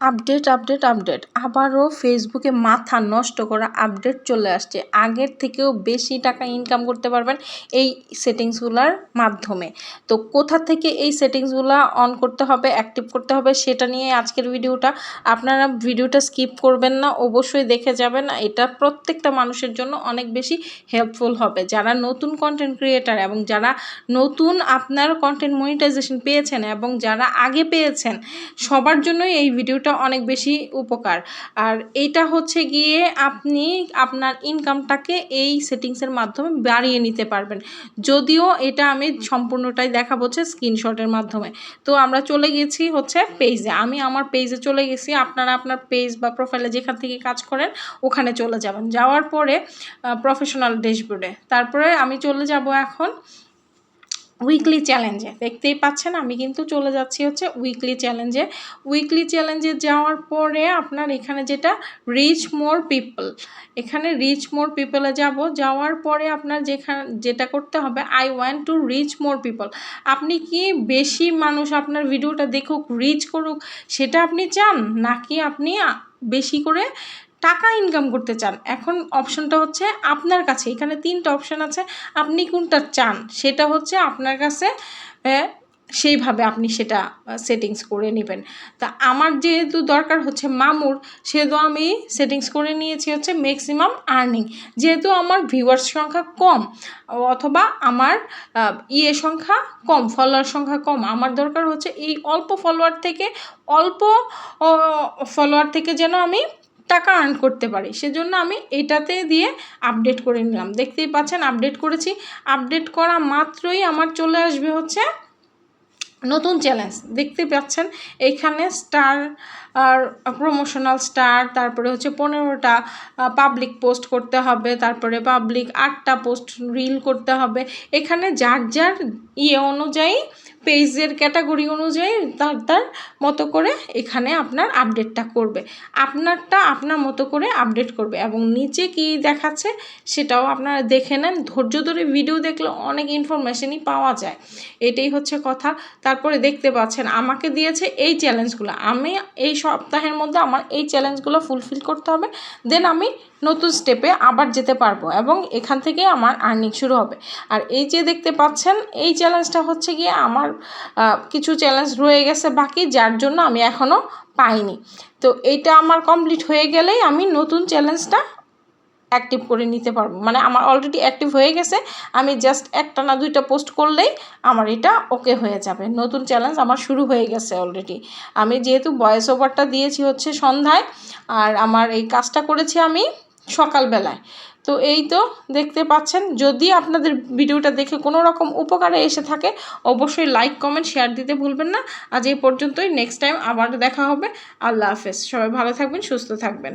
Update update update. আবারও ফেসবুকে মাথা নষ্ট করা আপডেট চলে আসছে। আগের থেকেও বেশি টাকা ইনকাম করতে পারবেন এই সেটিংসগুলোর মাধ্যমে। তো কোথা থেকে এই সেটিংসগুলো অন করতে হবে অ্যাক্টিভ করতে হবে, সেটা নিয়ে আজকের ভিডিওটা আপনারা ভিডিওটা স্কিপ করবেন না, অবশ্যই দেখে যাবেন। এটা প্রত্যেকটা মানুষের জন্য অনেক বেশি হেল্পফুল হবে। যারা নতুন কন্টেন্ট ক্রিয়েটার এবং যারা নতুন আপনার কন্টেন্ট মনিটাইজেশন পেয়েছেন এবং যারা আগে পেয়েছেন, সবার জন্যই এই ভিডিওটা এটা অনেক বেশি উপকার। আর এটা হচ্ছে গিয়ে আপনি আপনার ইনকামটাকে এই সেটিংসের মাধ্যমে বাড়িয়ে নিতে পারবেন। যদিও এটা আমি সম্পূর্ণটাই দেখাবো হচ্ছে স্ক্রিনশটের মাধ্যমে। তো আমরা চলে গেছি হচ্ছে পেজে আমি আমার পেজে চলে গেছি। আপনারা আপনার পেজ বা প্রোফাইলে যেখান থেকে কাজ করেন, ওখানে চলে যাবেন। যাওয়ার পরে প্রফেশনাল ড্যাশবোর্ডে তারপরে আমি চলে যাব এখন উইকলি চ্যালেঞ্জে দেখতেই পাচ্ছেন, আমি কিন্তু চলে যাচ্ছি হচ্ছে উইকলি চ্যালেঞ্জে উইকলি চ্যালেঞ্জে যাওয়ার পরে আপনার এখানে যেটা রিচ মোর পিপল এখানে রিচ মোর পিপলে যাব। যাওয়ার পরে আপনার যেখানে, যেটা করতে হবে I want to reach more people আপনি কি বেশি মানুষ আপনার ভিডিওটা দেখুক রিচ করুক, সেটা আপনি চান? নাকি আপনি বেশি করে টাকা ইনকাম করতে চান, এখন অপশনটা হচ্ছে আপনার কাছে। এখানে তিনটা অপশান আছে, আপনি কোনটা চান, সেটা হচ্ছে আপনার কাছে সেইভাবে আপনি সেটা সেটিংস করে নেবেন। তা আমার যেহেতু দরকার হচ্ছে মামুর, সেহেতু আমি সেটিংস করে নিয়েছি হচ্ছে ম্যাক্সিমাম আর্নিং যেহেতু আমার ভিউয়ার্স সংখ্যা কম, অথবা আমার ইয়ে সংখ্যা কম ফলোয়ার সংখ্যা কম, আমার দরকার হচ্ছে এই অল্প ফলোয়ার থেকে, অল্প ফলোয়ার থেকে যেন আমি টাকা আর্ন করতে পারি। সেজন্য আমি এটাতে দিয়ে আপডেট করে নিলাম। দেখতেই পাচ্ছেন আপডেট করেছি। আপডেট করা মাত্রই আমার চলে আসবে হচ্ছে নতুন চ্যালেঞ্জ দেখতে পাচ্ছেন এইখানে স্টার আর প্রমোশনাল স্টার তারপরে হচ্ছে পনেরোটা পাবলিক পোস্ট করতে হবে, তারপরে পাবলিক আটটা পোস্ট রিল করতে হবে। এখানে যার যার ইয়ে অনুযায়ী পেজের ক্যাটাগরি অনুযায়ী তার তার মতো করে এখানে আপনার আপডেটটা করবে। আপনারটা আপনার মতো করে আপডেট করবে এবং নিচে কি দেখাচ্ছে সেটাও আপনারা দেখে নেন। ধৈর্য ধরে ভিডিও দেখলে অনেক ইনফরমেশনই পাওয়া যায়। এটাই হচ্ছে কথা। তারপরে দেখতে পাচ্ছেন, আমাকে দিয়েছে এই চ্যালেঞ্জগুলো আমি এই সপ্তাহের মধ্যে আমার এই চ্যালেঞ্জগুলো ফুলফিল করতে হবে। দেন আমি নতুন স্টেপে আবার যেতে পারব এবং এখান থেকে আমার আর্নিং শুরু হবে। আর এই যে দেখতে পাচ্ছেন, এই চ্যালেঞ্জটা হচ্ছে গিয়ে আমার কিছু চ্যালেঞ্জ রয়ে গেছে বাকি, যার জন্য আমি এখনও পাইনি। তো এইটা আমার কমপ্লিট হয়ে গেলেই আমি নতুন চ্যালেঞ্জটা অ্যাক্টিভ করে নিতে পারব। মানে আমার অলরেডি অ্যাক্টিভ হয়ে গেছে, আমি জাস্ট একটা না দুইটা পোস্ট করলেই আমার এটা ওকে হয়ে যাবে। নতুন চ্যালেঞ্জ আমার শুরু হয়ে গেছে অলরেডি আমি যেহেতু ভয়েস ওভারটা দিয়েছি হচ্ছে সন্ধ্যায়, আর আমার এই কাজটা করেছি আমি সকালবেলায়। তো এই তো দেখতে পাচ্ছেন, যদি আপনাদের ভিডিওটা দেখে কোনো রকম উপকারে এসে থাকে, অবশ্যই লাইক কমেন্ট শেয়ার দিতে ভুলবেন না। আজ এই পর্যন্তই নেক্সট টাইম আবার দেখা হবে। আল্লাহ হাফেজ। সবাই ভালো থাকবেন, সুস্থ থাকবেন।